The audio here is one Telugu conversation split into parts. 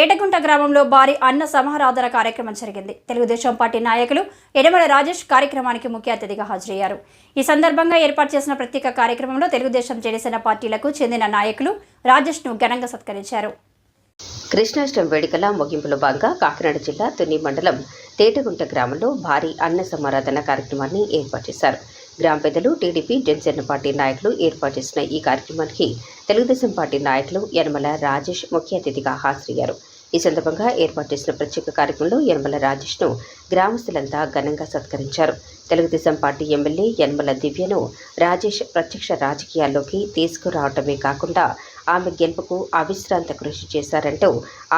తేటగుంట గ్రామంలో భారీ అన్న సమారాధన కార్యక్రమం జరిగింది. తెలుగుదేశం పార్టీ నాయకులు ఎడమల రాజేష్ కార్యక్రమానికి ముఖ్య అతిథిగా హాజరయ్యారు. ఈ సందర్భంగా ఏర్పాటు చేసిన ప్రత్యేక కార్యక్రమంలో తెలుగుదేశం జనసేన పార్టీలకు చెందిన నాయకులు రాజేష్ను ఘనంగా సత్కరించారు. కృష్ణాష్టమి వేడుకల ముగింపులో భాగంగా కాకినాడ జిల్లా తుని మండలం తేటగుంట గ్రామంలో భారీ అన్న సమారాధన కార్యక్రమాన్ని ఏర్పాటు చేశారు. గ్రామ పెద్దలు టీడీపీ జనసేన పార్టీ నాయకులు ఏర్పాటు చేసిన ఈ కార్యక్రమానికి తెలుగుదేశం పార్టీ నాయకులు యనమల రాజేష్ ముఖ్య అతిథిగా హాజరయ్యారు. ఈ సందర్భంగా ఏర్పాటు చేసిన ప్రత్యేక కార్యక్రమంలో యనమల రాజేష్ను గ్రామస్తులంతా ఘనంగా సత్కరించారు. తెలుగుదేశం పార్టీ ఎమ్మెల్యే యనమల దివ్యను రాజేష్ ప్రత్యక్ష రాజకీయాల్లోకి తీసుకురావటమే కాకుండా ఆమె గెలుపుకు అవిశ్రాంత కృషి చేశారంటూ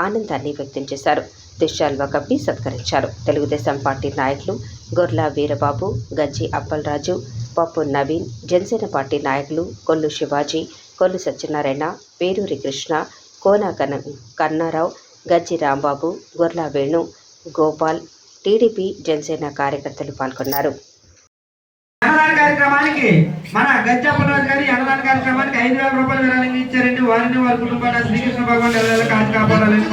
ఆనందాన్ని వ్యక్తం చేశారు. దుశ్శాల్వా కప్పి సత్కరించారు. తెలుగుదేశం పార్టీ నాయకులు గొర్లా వీరబాబు గజ్జి అప్పలరాజు పప్పు నవీన్ జనసేన పార్టీ నాయకులు కొల్లు శివాజీ కొల్లు సత్యనారాయణ పేరూరి కృష్ణ కోన కన కన్నారావు గజ్జి రాంబాబు గొర్లా వేణు గోపాల్ టీడీపీ జనసేన కార్యకర్తలు పాల్గొన్నారు. కార్యక్రమానికి మన గజ్జప్పరాజు గారి అన్నదాన కార్యక్రమానికి ఐదు వేల రూపాయలు విరాళంగా ఇచ్చారండి. వారిని వారి కుటుంబాన్ని శ్రీకృష్ణ భగవాన్ ఎలా కాపాడాలని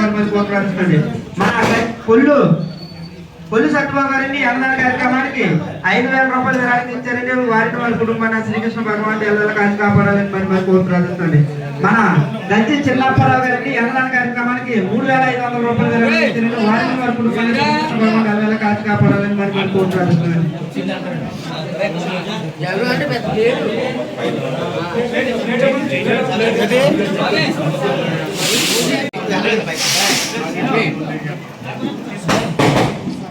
మన కొల్లు కొల్లు సత్యబాబు గారిని అన్నదాన కార్యక్రమానికి ఐదు వేల రూపాయలు విరాళంగా ఇచ్చారండి వారిని వారి కుటుంబాన్ని శ్రీకృష్ణ భగవాన్ ఎలా కాచి కాపాడాలని మరి మరి కోరుకుంటుంది మన గజ్జి చిన్నప్పారావు గారిని అన్నదాన కార్యక్రమానికి మూడు వేల ఐదు వందల రూపాయలు ఇచ్చారండి వారిని వారి కుటుంబాన్ని శ్రీకృష్ణ భగవాన్ ఎలా కాచి కాపాడాలని మరి మరి కోరుకుంటుంది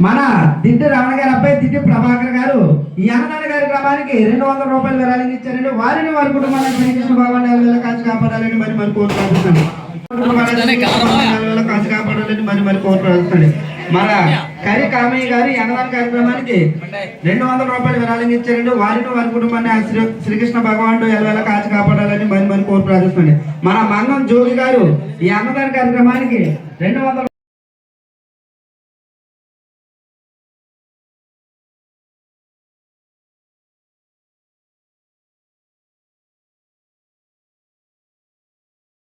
మన దిడ్డి రమణ గారి అబ్బాయి దిడ్డి ప్రభాకర్ గారు ఈ అన్నదాన కార్యక్రమానికి రెండు వందల రూపాయలు విరాళంగా ఇచ్చారండి. వారిని వారి కుటుంబాన్ని శ్రీకృష్ణ భగవాన్ నెల కాచి కాపాడాలని మరి మరి కోరుకుంటున్నాను. కాచి కాపాడాలని మరి మరి కోరుకుంటున్నాడు మన కరి కామయ్య గారు ఈ అన్నదాన కార్యక్రమానికి రెండు వందల రూపాయలు విరాళంగా ఇచ్చారండి. వారిని వారి కుటుంబాన్ని శ్రీ శ్రీకృష్ణ భగవానుడు ఎలవేళ కాచి కాపాడాలని మరి మరి కోరు ప్రార్థిస్తుంది మన మంగం జోగి గారు ఈ అన్నదాన కార్యక్రమానికి రెండు వందల